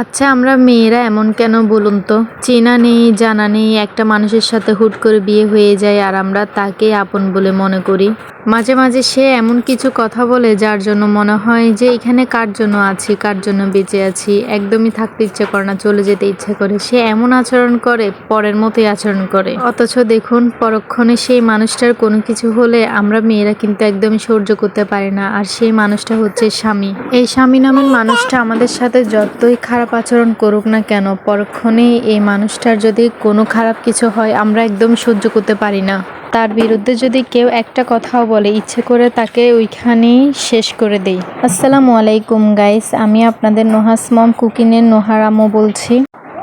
আচ্ছা আমরা মেয়েরা এমন কেন বলুন তো? চেনা নেই, জানা নেই, একটা মানুষের সাথে হুট করে বিয়ে হয়ে যায় আর আমরা তাকে আপন বলে মনে করি। মাঝে মাঝে সে এমন কিছু কথা বলে যার জন্য মনে হয় যে এখানে কার জন্য আছি, কার জন্য বেঁচে আছি? একদমই থাকতে ইচ্ছে করে না, চলে যেতে ইচ্ছে করে। সে এমন আচরণ করে, পরের মতোই আচরণ করে। অথচ দেখুন, পরক্ষণে সেই মানুষটার কোনো কিছু হলে আমরা মেয়েরা কিন্তু একদমই সহ্য করতে পারি না। আর সেই মানুষটা হচ্ছে স্বামী। এই স্বামী নামের মানুষটা আমাদের সাথে যতই খারাপ আচরণ করুক না কেন, পরক্ষণে এই মানুষটার যদি কোনো খারাপ কিছু হয়, আমরা একদম সহ্য করতে পারি না। তার বিরুদ্ধে যদি কেউ একটা কথাও বলে, ইচ্ছে করে তাকে ওইখানেই শেষ করে দেই। আসসালামু আলাইকুম গাইস আমি আপনাদের নোহাস মম কুকিনের নোহারামো বলছি।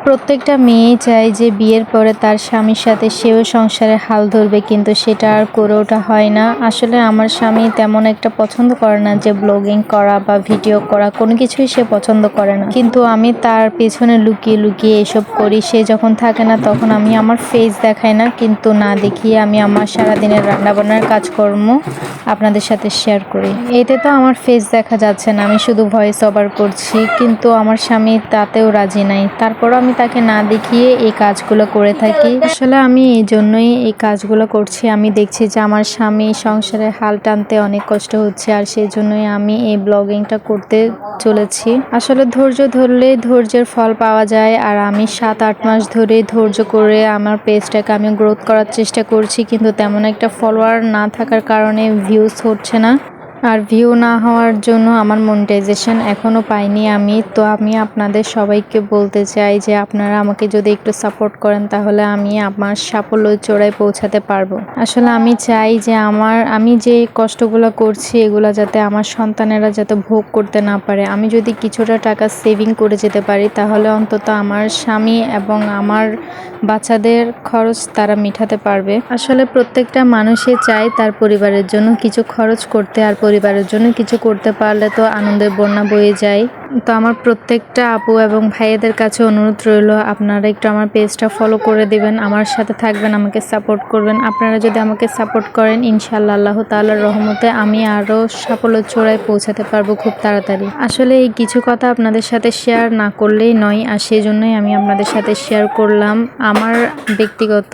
প্রত্যেকটা মেয়ে চায় যে বিয়ের পরে তার স্বামীর সাথে সেও সংসারে হাল ধরবে, কিন্তু সেটা আর করে ওঠা হয় না। আসলে আমার স্বামী তেমন একটা পছন্দ করে না যে ব্লগিং করা বা ভিডিও করা, কোনো কিছুই সে পছন্দ করে না। কিন্তু আমি তার পেছনে লুকিয়ে লুকিয়ে এসব করি, সে যখন থাকে না তখন আমি আমার ফেস দেখাই না, কিন্তু না দেখিয়ে আমি আমার সারাদিনের রান্নাবান্নার কাজকর্ম আপনাদের সাথে শেয়ার করি। এতে তো আমার ফেস দেখা যাচ্ছে না, আমি শুধু ভয়েস ওভার করছি, কিন্তু আমার স্বামী তাতেও রাজি নাই। তারপরও আমি তাকে না দেখিয়ে এই কাজগুলো করে থাকি। আসলে আমি এই জন্যই এই কাজগুলো করছি। আমি দেখছি যে আমার স্বামী সংসারে হাল টানতে অনেক কষ্ট হচ্ছে আর সেই জন্যই আমি এই ব্লগিংটা করতে চলেছি। আসলে ধৈর্য ধরলে ধৈর্যের ফল পাওয়া যায় আর আমি সাত, আট মাস ধরে ধৈর্য করে আমার পেজটাকে আমি গ্রোথ করার চেষ্টা করছি। কিন্তু তেমন একটা ফলোয়ার না থাকার কারণে ভিউজ হচ্ছে না। আর ভিউ না হওয়ার জন্য আমার মনিটাইজেশন এখনও পাইনি আমি। তো আমি আপনাদের সবাইকে বলতে চাই যে আপনারা আমাকে যদি একটু সাপোর্ট করেন তাহলে আমি আমার সাফল্য চূড়ায় পৌঁছাতে পারব। আসলে আমি চাই যে আমার, আমি যে কষ্টগুলো করছি এগুলো যাতে আমার সন্তানেরা যাতে ভোগ করতে না পারে। আমি যদি কিছুটা টাকা সেভিং করে যেতে পারি, তাহলে অন্তত আমার স্বামী এবং আমার বাচ্চাদের খরচ তারা মিটাতে পারবে। আসলে প্রত্যেকটা মানুষই চায় তার পরিবারের জন্য কিছু খরচ করতে আর পরিবারের জন্য কিছু করতে পারলে তো আনন্দের বন্যা বয়ে যায়। তো আমার প্রত্যেকটা আপু এবং ভাইয়াদের কাছে অনুরোধ রইল, আপনারা একটু আমার পেজটা ফলো করে দিবেন, আমার সাথে থাকবেন, আমাকে সাপোর্ট করবেন। আপনারা যদি আমাকে সাপোর্ট করেন, ইনশাআল্লাহ আল্লাহ তাআলার রহমতে আমি আরও সাফল্য চূড়ায় পৌঁছাতে পারব খুব তাড়াতাড়ি। আসলে এই কিছু কথা আপনাদের সাথে শেয়ার না করলেই নয়, আর সেই জন্যই আমি আপনাদের সাথে শেয়ার করলাম। আমার ব্যক্তিগত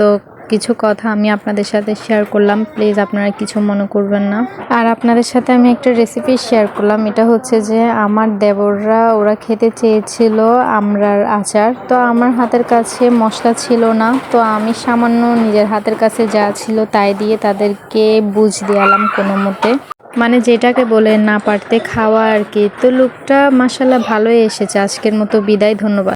কিছু কথা আমি আপনাদের সাথে শেয়ার করলাম। প্লিজ আপনারা কিছু মনে করবেন না। আর আপনাদের সাথে আমি একটা রেসিপি শেয়ার করলাম। এটা হচ্ছে যে আমার দেবররা ওরা খেতে চেয়েছিল আমরার আচার। তো আমার হাতের কাছে মশলা ছিল না। তো আমি সামান্য নিজের হাতের কাছে যা ছিল তাই দিয়ে তাদেরকে বুঝ দিয়ালাম কোনো মতে। মানে যেটাকে বলে না পারতে খাওয়া আর কি। তো লুকটা মাসাল্লাহ ভালোই এসেছে। আজকের মতো বিদায়। ধন্যবাদ।